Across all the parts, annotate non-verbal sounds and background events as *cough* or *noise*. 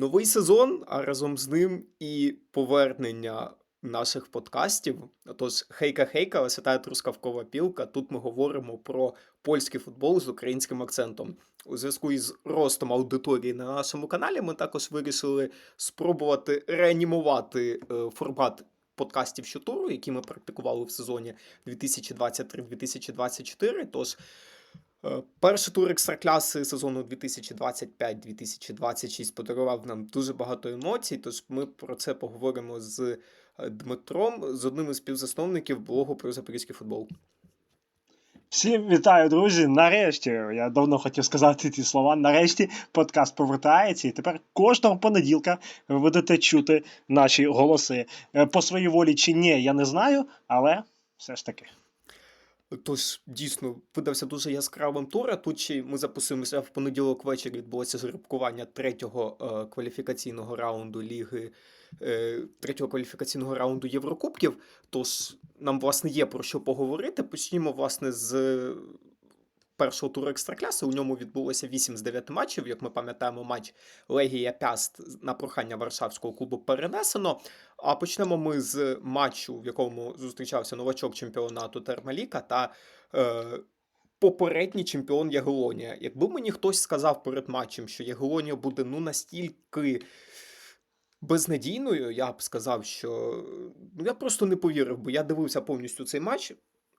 Новий сезон, а разом з ним і повернення наших подкастів. Тож, хейка-хейка, вас Трускавкова пілка. Тут ми говоримо про польський футбол з українським акцентом. У зв'язку із ростом аудиторії на нашому каналі ми також вирішили спробувати реанімувати е, формат подкастів щотуру, які ми практикували в сезоні 2023-2024. Тож Перший тур екстракляси сезону 2025-2026 подарував нам дуже багато емоцій, тож ми про це поговоримо з е, Дмитром, з одним із співзасновників блогу про запорізький футбол. Всім вітаю, друзі! Нарешті, я давно хотів сказати ці слова. Нарешті подкаст повертається, і тепер кожного понеділка ви будете чути наші голоси. Е, По своїй волі чи ні, я не знаю, але все ж таки. Тож дійсно видався дуже яскравим тура. Тут ще ми записуємося в понеділок ввечері. Відбулося жеребкування третього е, кваліфікаційного раунду ліги, е, третього кваліфікаційного раунду Єврокубків. Тож нам власне є про що поговорити. Почнімо власне з першого туру екстракляси. У ньому відбулося 8 з 9 матчів. Як ми пам'ятаємо, матч Легія Пяст на прохання Варшавського клубу перенесено. А почнемо ми з матчу, в якому зустрічався новачок чемпіонату Термаліка та е, попередній чемпіон Ягелонія. Якби мені хтось сказав перед матчем, що Ягелонія буде ну настільки. Безнадійною, я б сказав, що ну я просто не повірив, бо я дивився повністю цей матч.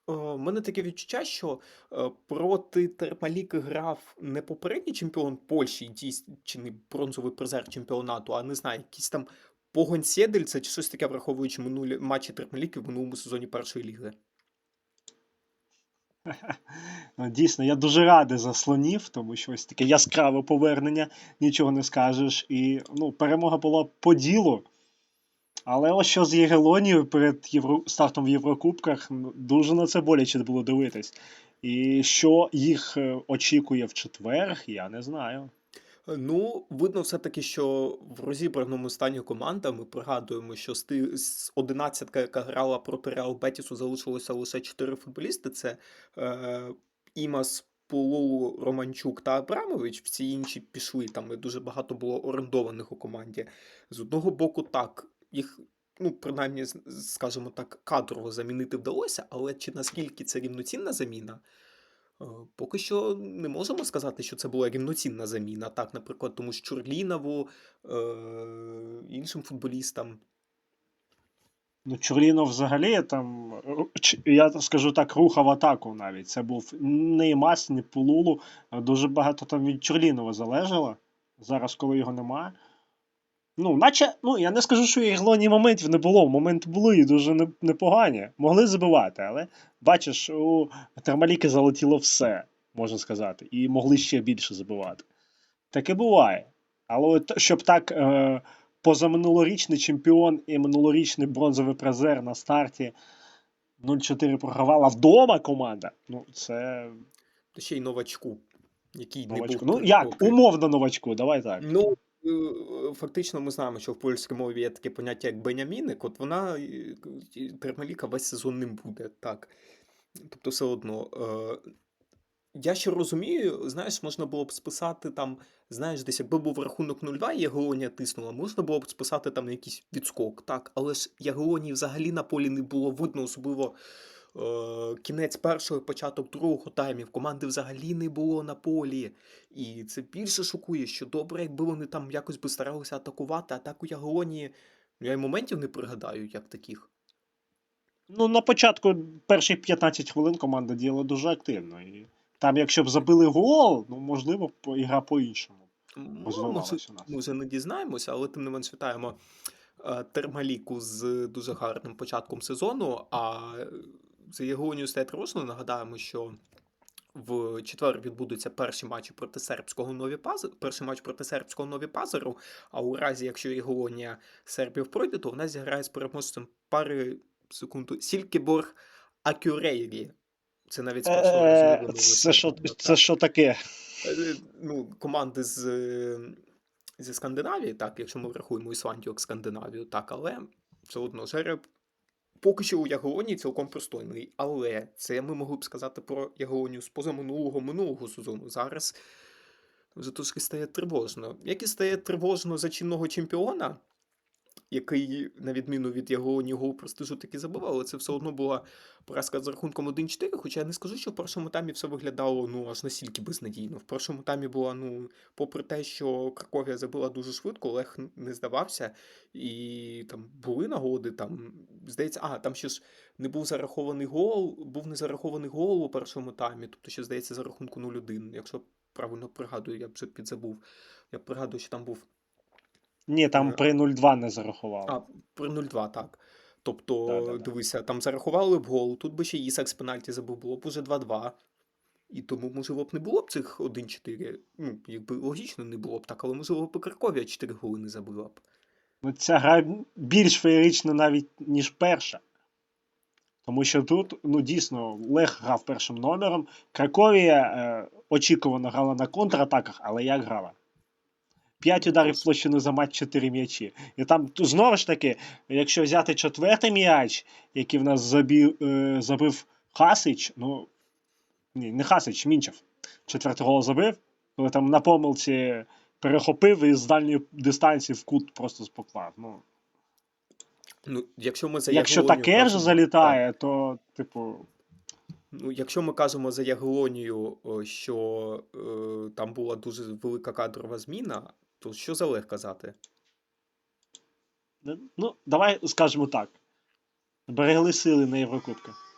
У мене таке відчуття, що е, проти Термаліки грав не попередній чемпіон Польщі, дійсний бронзовий призер чемпіонату, а не знаю, якийсь там Погонь Сєдельце чи щось таке, враховуючи минулі матчі Термаліки в минулому сезоні першої ліги. *laughs* Ну, Дійсно, я дуже радий за слонів, тому що ось таке яскраве повернення, нічого не скажеш. І ну, перемога була по ділу. Але ось що з Єгелонією перед Євро... стартом в Єврокубках, дуже на це боляче було дивитись. І що їх е, очікує в четвер, я не знаю. Ну, видно все-таки, що в розібраному стані команда ми пригадуємо, що з, 11, яка грала проти Реал Бетісу, залишилося лише 4 футболісти. Це е, Імас, Пулу, Романчук та Абрамович. Всі інші пішли. Там дуже багато було орендованих у команді. З одного боку, так, їх. Ну, принаймні, скажімо так, кадрово замінити вдалося, але чи наскільки це рівноцінна заміна? Е, Поки що не можемо сказати, що це була рівноцінна заміна. Так, наприклад, тому ж Чурлінову, е, іншим футболістам. Ну, Чурлінов взагалі там, я скажу так, рухав атаку навіть. Це був не Імас, не Пулулу. Дуже багато там від Чурлінова залежало. Зараз, коли його немає. Ну, наче, ну, я не скажу, що в Єглоні моментів не було. Моменти були і дуже непогані. Могли забивати, але бачиш, у Термаліки залетіло все, можна сказати, і могли ще більше забивати. Таке буває. Але от, щоб так е, позаминулорічний чемпіон і минулорічний бронзовий призер на старті 0-4 програвала вдома команда. Ну, це Та ще й новачку, який не був Ну, як? поки- Умовно новачку, давай так. Ну, фактично, ми знаємо, що в польській мові є таке поняття, як Беняміник. От вона е, Термаліка весь сезон ним буде. Так. Тобто, все одно. Е, я ще розумію, знаєш, можна було б списати там, знаєш, десь якби був рахунок 0-2 і Ягелонія тиснула, можна було б списати там якийсь відскок, так, але ж Ягелонії взагалі на полі не було видно, особливо е, кінець першого, і початок другого таймів. Команди взагалі не було на полі. І це більше шокує, що добре, якби вони там якось би старалися атакувати, атаку Ягелонії, ну, я й моментів не пригадаю, як таких. Ну, на початку перших 15 хвилин команда діяла дуже активно. І там, якщо б забили гол, ну, можливо, ігра по-іншому. Ну, ми, ми вже не дізнаємося, але тим не менш вітаємо е, Термаліку з дуже гарним початком сезону. А за Ягонію стає трошно. Нагадаємо, що в четвер відбудуться перші матчі проти сербського нові Пазер, перший матч проти сербського нові Пазеру. А у разі, якщо Ягонія Сербів пройде, то вона зіграє з переможцем пари секунду Сількіборг Акюрейрі. Це навіть Е, вимовилося. Це що, це що таке? Е, ну, команди з, е, зі Скандинавії, так, якщо ми врахуємо Ісландію як Скандинавію, так, але все одно жереб поки що у Ягелонії цілком пристойний. Але це ми могли б сказати про Ягелонію з позаминулого минулого сезону. Зараз вже трошки стає тривожно. Як і стає тривожно за чинного чемпіона, який, на відміну від його гол престижу таки забивав, але це все одно була поразка з рахунком 1-4. Хоча я не скажу, що в першому таймі все виглядало ну аж настільки безнадійно. В першому таймі була, ну, попри те, що Краковія забила дуже швидко, Олег не здавався, і там були нагоди. Там, здається, а там ще ж не був зарахований гол, був не зарахований гол у першому таймі, тобто ще, здається, за рахунку 0-1, якщо правильно пригадую, я вже підзабув. Я пригадую, що там був Ні, там Е, при 0-2 не зарахували. а, при 0-2, так. Тобто, Да-да-да. дивися, там зарахували б гол, тут би ще Ісак з пенальті забув, було б уже 2-2. І тому, можливо, б не було б цих 1-4. Ну, якби логічно не було б так, але можливо б і Краковія 4 голи не забила б. Ну, Ця гра більш феєрична навіть, ніж перша. Тому що тут, ну дійсно, Лех грав першим номером. Краковія е, очікувано грала на контратаках, але як грала? П'ять ударів в площину за матч, 4 м'ячі. І там знову ж таки, якщо взяти четвертий м'яч, який в нас забив, е, забив Хасич, ну ні, не Хасич, Мінчев. Четвертий гол забив, коли там на помилці перехопив і з дальньої дистанції в кут просто споклав. Ну, Ну, якщо ми за якщо таке вже залітає, то, типу, Ну, якщо ми кажемо за Ягелонію, що е, там була дуже велика кадрова зміна, то що за Олег казати? ну, давай скажемо так. Берегли сили на Єврокубках.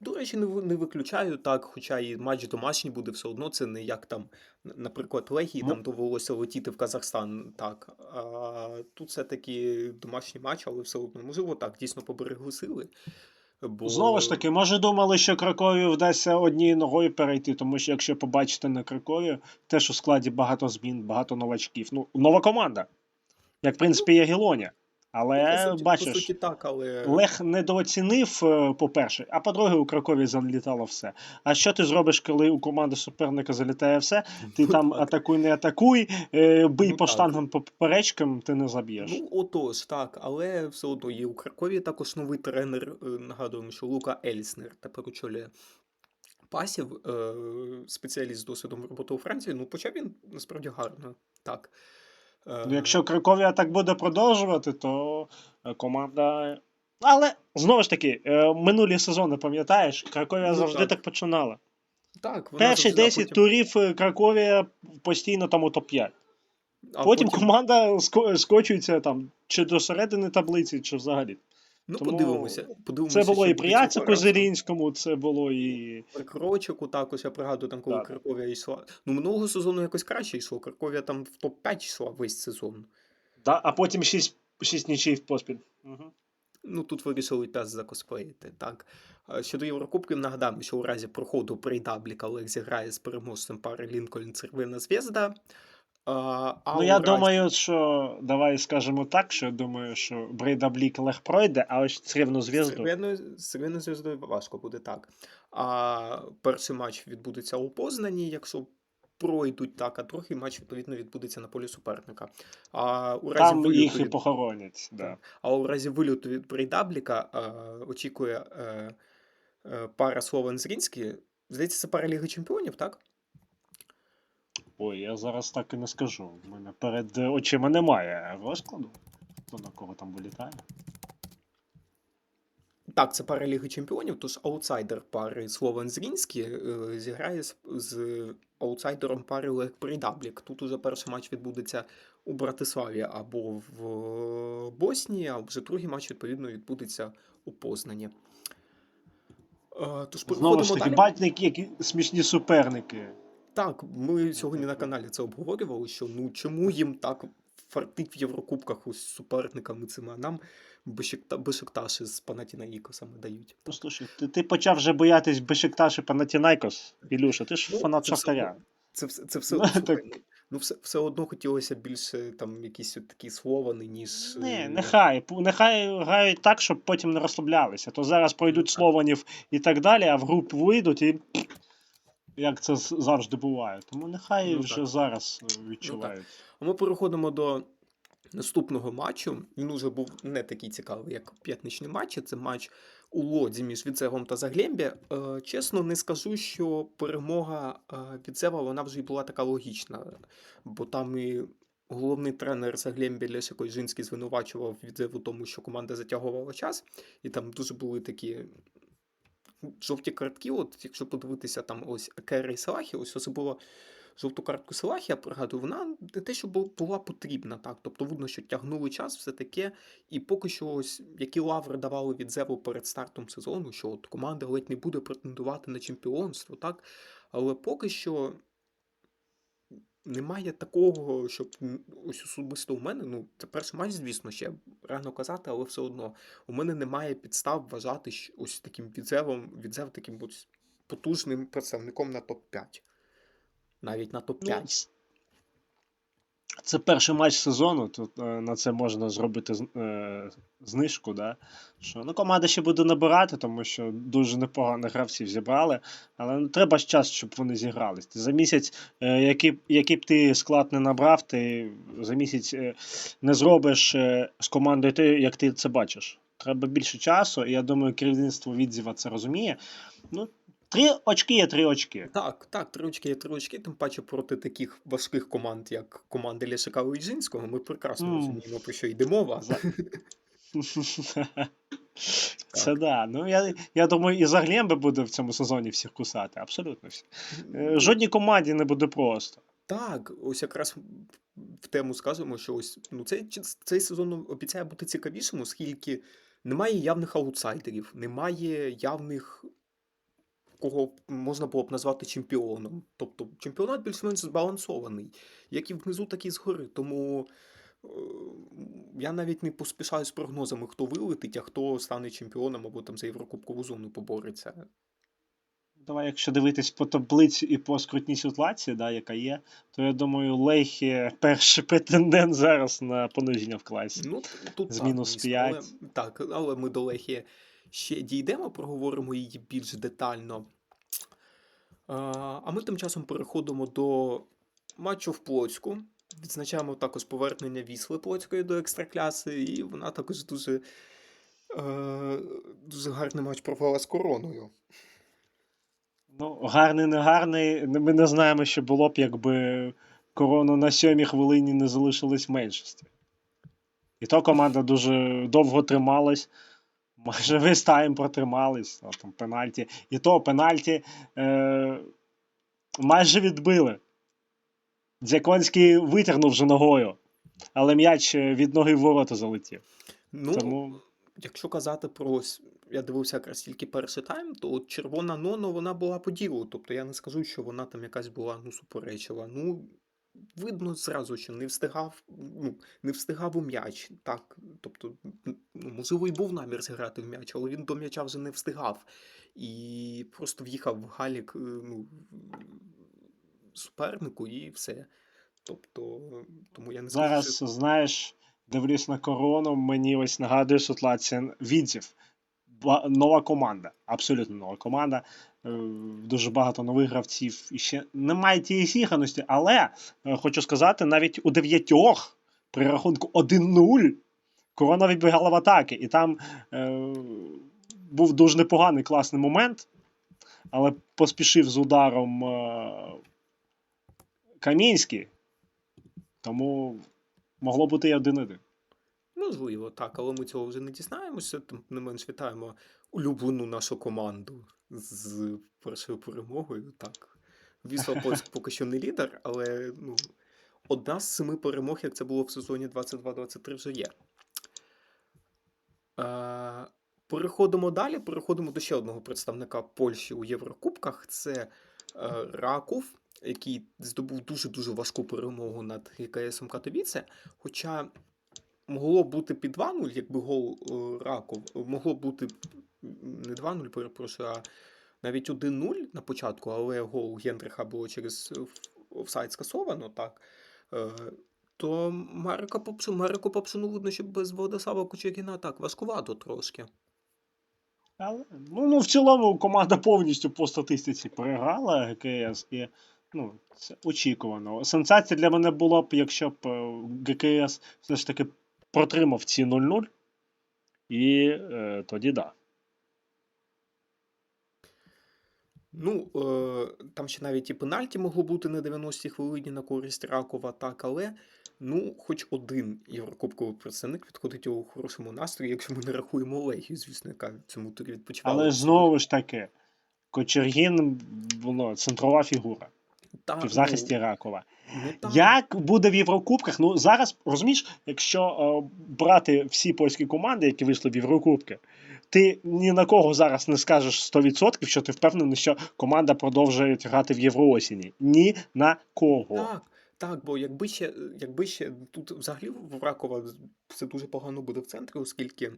До речі, не, не виключаю так, хоча і матч домашній буде все одно, це не як там, наприклад, Легії Ну. там довелося летіти в Казахстан. Так. А тут все-таки домашній матч, але все одно, можливо, так, дійсно поберегли сили. Бо... Знову ж таки, може думали, що Кракові вдасться однією ногою перейти, тому що якщо побачите на Кракові, теж у складі багато змін, багато новачків. Ну, нова команда. Як, в принципі, Ягелоня. Але Ну, по суті, бачиш, по суті так, але Лех недооцінив, е, по-перше, а по-друге, у Кракові залітало все. А що ти зробиш, коли у команди суперника залітає все? Ти Ну, там так. атакуй, не атакуй, е, бий Ну, по так. штангам по поперечкам, ти не заб'єш. Ну, отож, так, але все одно є у Кракові також новий тренер. е, Нагадуємо, що Лука Ельснер тепер очолює пасів, спеціаліст з досвідом роботи у Франції. Ну, почав він насправді гарно. Так. Е, Ну, Якщо Краковія так буде продовжувати, то е, команда. Але знову ж таки, е, минулі сезони, пам'ятаєш, Краковія Ну, завжди так. так починала. так, вона Перші 10 потім- турів Краковія постійно там у топ-5. а Потім команда ско- скочується там чи до середини таблиці, чи взагалі. Ну, тому подивимося. подивимося Це було і при цього Яцику це було і. При Крочику також, я пригадую, там, коли Так. Краковія йшла. Ну, минулого сезону якось краще йшло. Краковія там в топ-5 йшла весь сезон. Да, а потім 6, 6 нічий поспіль. Угу. Ну, тут вирішили пес закосплеїти, так. Щодо Єврокубків, нагадаємо, що у разі проходу прейдабліка Олег зіграє з переможцем пари Лінкольн Цервина Зв'язда. А, а Ну, я разі- думаю, що давай скажемо так, що я думаю, що Брейда Блік Лех пройде, а ось Црівну зв'язду. Цервиною, з Цервиною важко буде так. А перший матч відбудеться у Познані, якщо пройдуть так, а другий матч, відповідно, відбудеться на полі суперника. А у разі Там виліту їх і від- похоронять. Да. А у разі вильоту від Брейдабліка е, очікує е, е, пара Словен Зрінський. Здається, це пара Ліги Чемпіонів, так? Ой, я зараз так і не скажу. У мене перед очима немає розкладу. Хто на кого там вилітає? Так, це пара Ліги Чемпіонів, тож аутсайдер пари Словен Зрінський е, зіграє з, з аутсайдером пари Лег Брейдаблік. Тут уже перший матч відбудеться у Братиславі або в е, Боснії, а вже другий матч, відповідно, відбудеться у Познані. Е, Тож Знову ж таки, далі. батьки, які смішні суперники. Так, ми сьогодні на каналі це обговорювали, що ну чому їм так фартить в Єврокубках із суперниками цими, а нам Бешикта, Бешикташі з Панатінаїкосами дають. Послухай, ти, ти почав вже боятись Бешикташ і Панатінайкос, Ілюша, ти ж Ну, фанат це все Шахтаря. Це все, це все, Ну, так. ну, ну, все, все одно хотілося більше там якісь от такі словани, ніж. Не, е, нехай. Нехай грають так, щоб потім не розслаблялися. То зараз пройдуть так. Слованів і так далі, а в групу вийдуть і. Як це завжди буває. Тому нехай Ну, вже так. зараз е, відчувають. А ми переходимо до наступного матчу. Він уже був не такий цікавий, як п'ятничний матч. Це матч у лодзі між Відзевом та Заглємбі. Е, чесно, не скажу, що перемога е, Відзева вона вже й була така логічна, бо там і головний тренер Заглємбі Леся Койжинський звинувачував Відзев у тому, що команда затягувала час, і там дуже були такі жовті картки. От якщо подивитися там ось Керрі Салахі, ось особливо жовту картку Салахі, я пригадую, вона не те, що була потрібна, так. Тобто видно, що тягнули час, все таке. І поки що ось які лаври давали від Зеву перед стартом сезону, що от команда ледь не буде претендувати на чемпіонство, так? Але поки що немає такого, щоб ось особисто у мене, ну, це перший матч, звісно, ще рано казати, але все одно у мене немає підстав вважати ось таким відзевом, відзев таким ось потужним представником на топ-5. Навіть на Ну, топ-5. Це перший матч сезону. Тут е, на це можна зробити е, знижку. Да? Що, ну, команда ще буде набирати, тому що дуже непогано гравців зібрали. Але ну, треба ж час, щоб вони зігрались. За місяць, е, який, який б ти склад не набрав, ти за місяць не зробиш з командою те, як ти це бачиш. Треба більше часу, і я думаю, керівництво відзіва це розуміє. Ну, три очки є три очки. Так, так, три очки є три очки, тим паче проти таких важких команд, як команди Лешика Луїджинського, ми прекрасно М. розуміємо, про що йде мова. *laughs* Це да. Ну я, я думаю, і Заглємби буде в цьому сезоні всіх кусати. Абсолютно всі. Е, Жодній команді не буде просто. Так, ось якраз в тему сказуємо, що ось ну цей, цей сезон обіцяє бути цікавішим, оскільки немає явних аутсайдерів, немає явних, кого можна було б назвати чемпіоном. Тобто чемпіонат більш-менш збалансований, як і внизу, так і згори. Тому е, я навіть не поспішаю з прогнозами, хто вилетить, а хто стане чемпіоном або там за Єврокубкову зону побореться. Давай, якщо дивитись по таблиці і по скрутній ситуації, да, яка є, то я думаю, Лейхі перший претендент зараз на пониження в класі. Ну, тут З мінус дійсно, 5. Але, так, але ми до Лехії ще дійдемо, проговоримо її більш детально. А, ми тим часом переходимо до матчу в Плоцьку. Відзначаємо також повернення Вісли Плоцької до екстракляси, і вона також дуже, е, дуже гарний матч провела з короною. Ну, гарний, не гарний. Ми не знаємо, що було б, якби корону на сьомій хвилині не залишилась в меншості. І то команда дуже довго трималась. Майже весь тайм протримались, а там пенальті. І то пенальті е, майже відбили. Дзяконський витягнув вже ногою, але м'яч е, від ноги в ворота залетів. Ну, Тому Якщо казати про ось, я дивився якраз тільки перший тайм, то от червона Ноно вона була по ділу. Тобто я не скажу, що вона там якась була ну, суперечила. Ну, видно зразу, що не встигав, ну, не встигав у м'яч. Так, тобто, ну, можливо, і був намір зіграти в м'яч, але він до м'яча вже не встигав. І просто в'їхав в галік е, ну, супернику і все. Тобто, тому я не скажу, зараз, що... знаєш, дивлюсь на корону, мені ось нагадує ситуація відзів. Нова команда, абсолютно нова команда. Е, Дуже багато нових гравців. І ще немає тієї зіграності, але е, хочу сказати, навіть у дев'ятьох при рахунку 1-0 корона відбігала в атаки. І там е, був дуже непоганий класний момент, але поспішив з ударом е, Камінський. Тому могло бути і 1-1. Можливо, так, але ми цього вже не дізнаємося. Тим не менш вітаємо улюблену нашу команду з першою перемогою. Так. Вісла *laughs* Польськ поки що не лідер, але ну, одна з семи перемог, як це було в сезоні 22-23, вже є. Е, переходимо далі. Переходимо до ще одного представника Польщі у Єврокубках. Це е, Раков, який здобув дуже-дуже важку перемогу над ГКСом Катовіце. Хоча могло бути під 2-0, якби гол е, Раков, могло бути не 2-0, перепрошую, а навіть 1-0 на початку, але гол Гендриха було через офсайд скасовано, так. То Марика Попсу, Марику Попсуну видно, що без Владислава Кучеріна так важкувато трошки. Але, ну, ну, в цілому команда повністю по статистиці переграла ГКС і ну, це очікувано. Сенсація для мене була б, якщо б е, ГКС все ж таки протримав ці 0-0. І е, тоді да. Ну, е, там ще навіть і пенальті могло бути на 90-й хвилині на користь Ракова, так, але ну, хоч один єврокубковий представник підходить у хорошому настрої, якщо ми не рахуємо Легію, звісно, яка в цьому турі відпочивала. Але знову ж таки, Кочергін ну, центрова фігура в захисті Ракова. Ну, Як буде в Єврокубках? Ну зараз розумієш, якщо е, брати всі польські команди, які вийшли в Єврокубки, ти ні на кого зараз не скажеш 100%, що ти впевнений, що команда продовжує грати в Євроосіні. Ні на кого. Так, так, бо якби ще, якби ще тут взагалі в Ракова все дуже погано буде в центрі, оскільки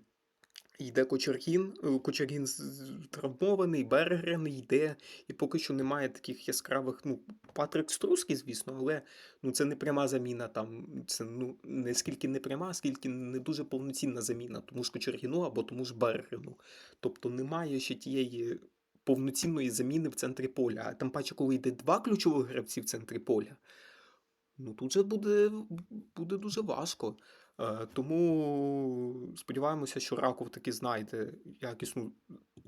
йде Кочергін, е, Кочергін травмований, Бергрен йде, і поки що немає таких яскравих, ну, Патрик Струський, звісно, але ну, це не пряма заміна там, це ну, не скільки не пряма, скільки не дуже повноцінна заміна тому ж Кочергіну або тому ж Бергрену. Тобто немає ще тієї повноцінної заміни в центрі поля. А тим паче, коли йде два ключових гравці в центрі поля, ну тут же буде, буде дуже важко. Е, Тому сподіваємося, що Раков таки знайде якісну,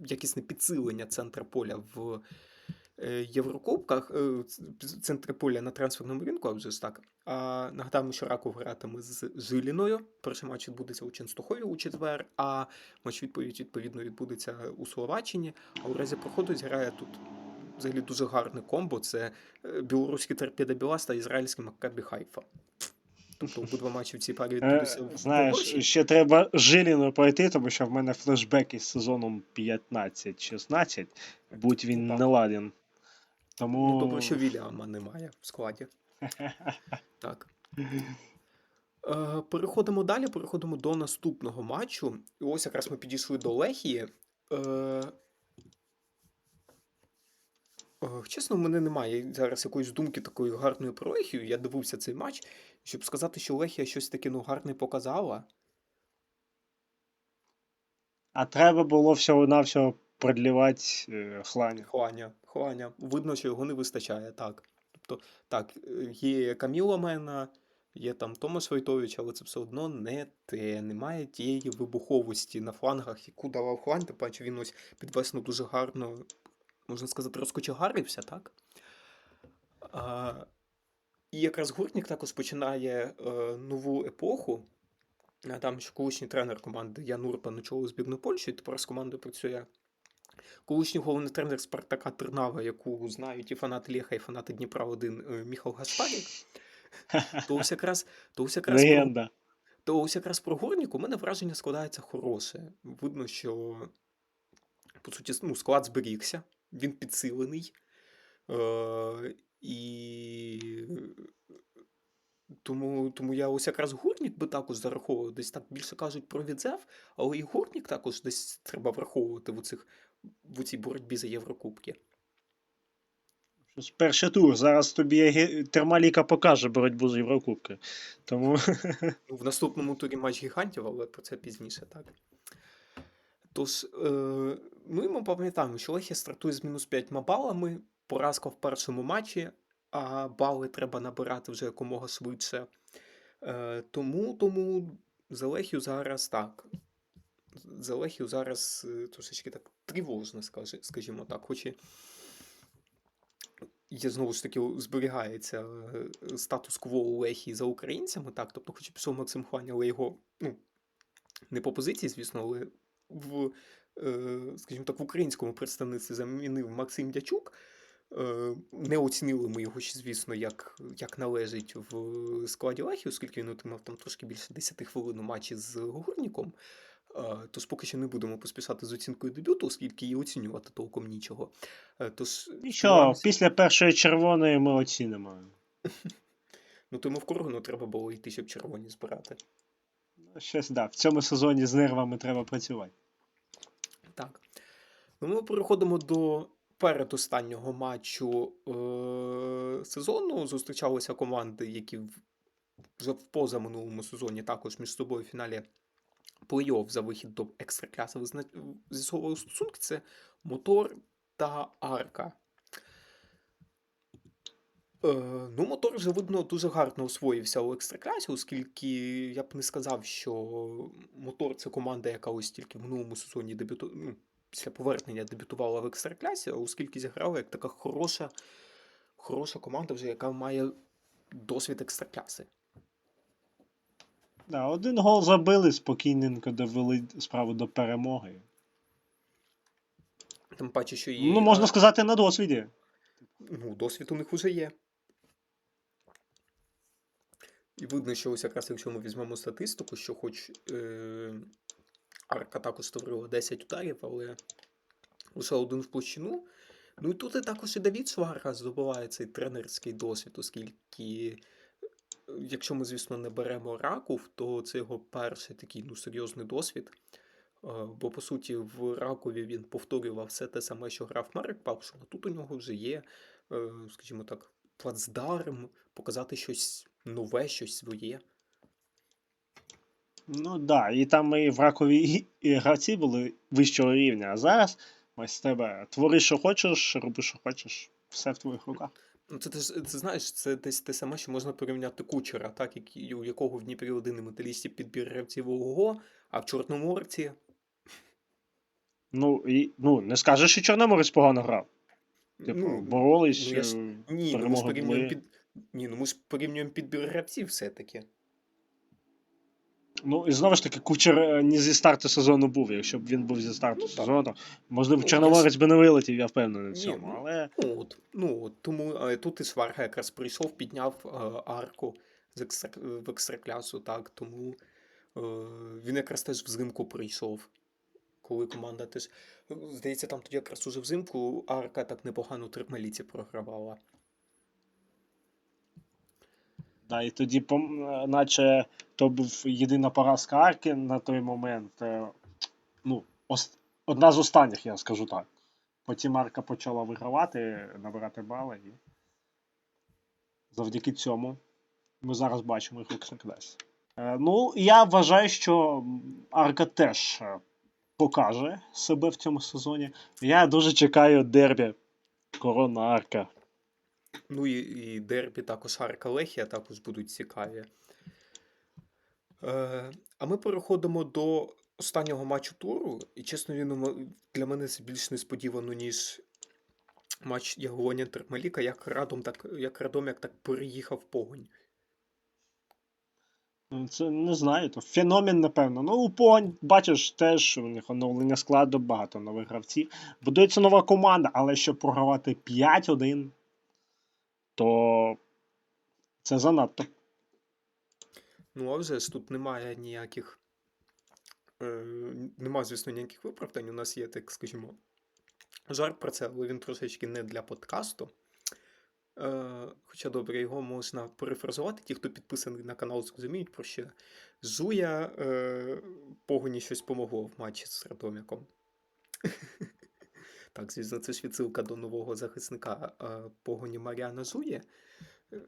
якісне підсилення центра поля в е, Єврокубках, е, ц- поля на трансферному ринку, а вже ж так. А нагадаємо, що Раков гратиме з Жиліною. Перший матч відбудеться у Ченстохові у четвер, а матч відповідь відповідно відбудеться у Словаччині. А у разі проходу зіграє тут взагалі дуже гарне комбо. Це е, білоруський торпеда Білас та ізраїльський Маккабі Хайфа. Тобто обидва матчі в цій парі Е, відбудуться знаєш, ще треба Жиліну пройти, тому що в мене флешбек із сезоном 15-16, будь він не ладен. Тому. Ну, добре, що Вільяма немає в складі. *laughs* Так. Е, Переходимо далі, переходимо до наступного матчу. І ось якраз ми підійшли до Лехії. Е, Чесно, в мене немає зараз якоїсь думки такої гарної про Лехію. Я дивився цей матч, щоб сказати, що Лехія щось таке ну, гарне показала. А треба було всього-навсього продлівати е, хланя. Хланя, Хланя. Видно, що його не вистачає, так. Тобто, так, є Каміла Мена, є там Томас Войтович, але це все одно не те. Немає тієї вибуховості на флангах, яку давав Хлань, тим паче він ось підвесно дуже гарно, можна сказати, розкочегарився, так? А, і якраз Гуртнік також починає е, нову епоху. А Там ще колишній тренер команди Ян Урбан очолив збірну Польщі, тепер з командою працює колишній головний тренер Спартака Тернава, яку знають і фанати Лєха, і фанати Дніпра 1 е, Міхал Гаспарік. То ось якраз, то ось якраз про, то ось якраз про Горнік у мене враження складається хороше. Видно, що по суті ну, склад зберігся, він підсилений. Е, і тому, тому я ось якраз Гурнік би також зараховував. Десь так більше кажуть про Відзев, але і Гурнік також десь треба враховувати в, цих, в цій боротьбі за Єврокубки. Перший тур. Зараз тобі термаліка покаже боротьбу з Єврокубкою. Тому *laughs* Ну, в наступному турі матч гігантів, але про це пізніше, так. Тож, е, ми, ми пам'ятаємо, що Лехія стартує з мінус 5 балами, поразка в першому матчі, а бали треба набирати вже якомога швидше. Е, тому, тому за Лехію зараз так. За Лехію зараз е, трошечки так тривожно, скажімо так. Хоч і є знову ж таки зберігається е, статус-кво у Лехії за українцями, так, тобто, хоч і пішов Максим Хуань, але його, ну, не по позиції, звісно, але в, скажімо так, в українському представництві замінив Максим Дячук. Е, Не оцінили ми його звісно, як, як належить в складі Лехії, оскільки він отримав там трошки більше 10 хвилин у матчі з Гурніком. Е, Тож поки що не будемо поспішати з оцінкою дебюту, оскільки і оцінювати толком нічого. Е, Тож, нічого, сподіваємося- після першої червоної ми оцінимо. *laughs* Ну, тому в корону треба було йти, щоб червоні збирати. Щось да, в цьому сезоні з нервами треба працювати. Так. Ну, ми переходимо до передостаннього матчу е- сезону. Зустрічалися команди, які вже в позаминулому сезоні також між собою в фіналі плей-офф за вихід до екстракласи зі з'ясовували стосунки. Це Мотор та Арка. Е, ну, мотор вже видно дуже гарно освоївся у екстраклясі, оскільки я б не сказав, що мотор це команда, яка ось тільки в минулому сезоні дебюту... ну, після повернення дебютувала в екстраклясі, а оскільки зіграла як така хороша, хороша команда, вже яка має досвід екстракляси. Да, один гол забили, спокійненько довели справу до перемоги. Тим паче, що і Ну, можна сказати, на досвіді. ну, досвід у них вже є. І видно, що ось якраз якщо ми візьмемо статистику, що хоч е, Арка також створила 10 ударів, але лише один в площину. Ну і тут і також і Давід Шварга здобуває цей тренерський досвід, оскільки, е, якщо ми, звісно, не беремо Раков, то це його перший такий ну, серйозний досвід. Е, Бо, по суті, в Ракові він повторював все те саме, що грав Марек Павшин, а тут у нього вже є, е, скажімо так, плацдарм, показати щось нове, щось своє. Ну так, да, і там і в ракові гравці були вищого рівня. А зараз ось тебе твори, що хочеш, роби, що хочеш, все в твоїх руках. Ну, це, ти, ж- ти знаєш, це десь те саме, що можна порівняти кучера, так, який- у якого в Дніпрі один і металісті підбір гравців ого, а в Чорноморці. Ну, і, ну, не скажеш, що Чорноморець погано грав. Типу, ну, боролись, ну, я ж- е, ні, ну, ми ж порівнюємо під. Ні, ну ми ж порівнюємо підбір гравців все-таки. Ну, і знову ж таки, кучер е, не зі старту сезону був. Якщо б він був зі старту Ну, сезону, можливо, Ну, Чорноморець би не вилетів, я впевнений в цьому. ну, Але Ну, от, ну, от, тому е, тут і Сварга якраз прийшов, підняв е, арку з екстра, в екстраклясу, так, тому е, він якраз теж взимку прийшов. Коли команда теж. Здається, там тоді якраз уже взимку арка так непогано термаліці програвала. Да, і тоді, е, наче то був єдина поразка Арки на той момент. е, Ну, одна з останніх, я скажу так. Потім Арка почала вигравати, набирати бали, і завдяки цьому ми зараз бачимо їх у Е, Ну, я вважаю, що Арка теж покаже себе в цьому сезоні. Я дуже чекаю дербі Корона Арка. Ну і, і дербі також Арка Лехія також будуть цікаві. Е, а ми переходимо до останнього матчу туру, і чесно, він для мене це більш несподівано, ніж матч Ягуаня Термаліка, як Радом, так, як Радом, як так переїхав погонь. Ну, Це не знаю, то феномен, напевно. Ну, у Погонь, бачиш, теж у них оновлення складу, багато нових гравців. Будується нова команда, але щоб програвати 5-1, то це занадто. Ну, а вже ж тут немає ніяких. Е, нема, звісно, ніяких виправдань. У нас є, так скажімо, жарт про це, але він трошечки не для подкасту. Е, хоча добре, його можна перефразувати. Ті, хто підписаний на канал, зрозуміють, про що Зуя е, погоні щось помогло в матчі з Радомяком. *laughs* Так, звісно, це ж відсилка до нового захисника е, погоні Маріана Зує. Е,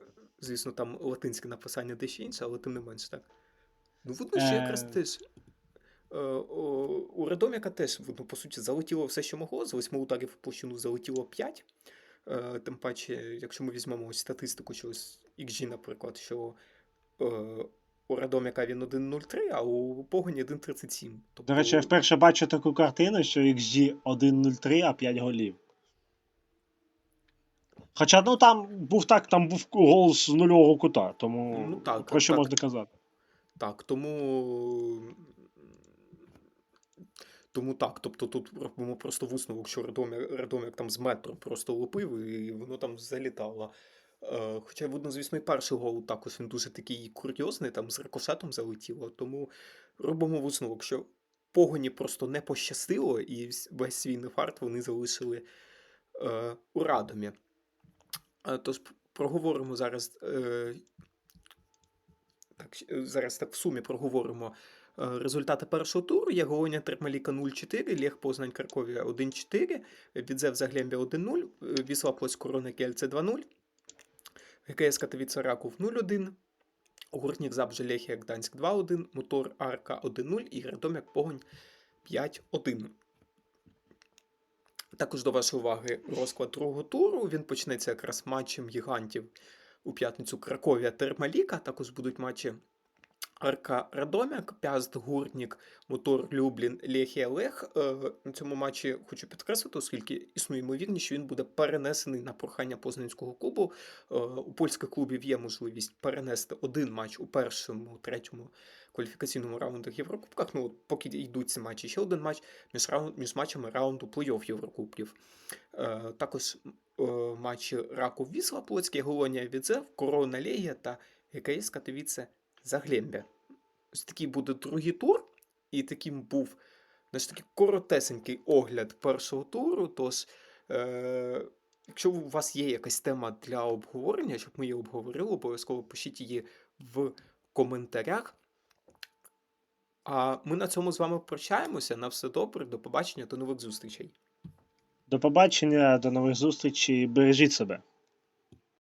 Звісно, там латинське написання дещо інше, але тим не менш так. Ну, видно, що якраз Е. теж. е, У Радомяка теж, ну, по суті, залетіло все, що могло. З восьми ударів в площину залетіло 5. Е, Тим паче, якщо ми візьмемо ось статистику, що ось XG, наприклад, що у Радомяка він 1.03, а у Погоні 1.37. Тобто, До речі, я вперше бачу таку картину, що XG 1-0-3, а 5 голів. Хоча, ну там був так, там був гол з нульового кута, тому Ну, так, про що так. можна казати? Так, тому. Тому так, тобто тут робимо просто висновок, що Радомяк, Радомяк там з метру просто лупив і воно там залітало. Е, хоча, видно, звісно, і перший гол також він дуже такий курйозний, там з рикошетом залетіло. Тому робимо висновок, що погоні просто не пощастило, і весь свій нефарт вони залишили е, у Радомі. Е, тож проговоримо зараз. Е, так, зараз так в сумі проговоримо е, результати першого туру. Ягоня Термаліка 0-4, Лех Познань Карковія 1-4, Відзев Заглембя 1-0, е, Вісла Плось Корона Кельце 2-0, ГКС Катовіца Раков 0-1, Гуртнік Забже Лехія Гданськ 2-1, Мотор Арка 1-0 і Радомяк Погонь 5-1. Також до вашої уваги розклад другого туру. Він почнеться якраз матчем гігантів у п'ятницю Краковія Термаліка. Також будуть матчі Арка Радомяк, Пяст Гурнік, Мотор Люблін, Лехія Лех. На цьому матчі хочу підкреслити, оскільки існує ймовірність, що він буде перенесений на прохання Познанського клубу. Е, У польських клубів є можливість перенести один матч у першому, третьому кваліфікаційному раунду Єврокубках. Ну, поки йдуть ці матчі, ще один матч між, раунд, між матчами раунду плей-офф Єврокубків. Е, Також е, матчі Раку Вісла Плоцький, Голонія Відзев, Корона Легія та ГКС Катовіце Заглембя. Ось такий буде другий тур, і таким був знаєш, такий коротесенький огляд першого туру. Тож, е, якщо у вас є якась тема для обговорення, щоб ми її обговорили, обов'язково пишіть її в коментарях. А ми на цьому з вами прощаємося. На все добре, до побачення, до нових зустрічей. До побачення, до нових зустрічей. Бережіть себе.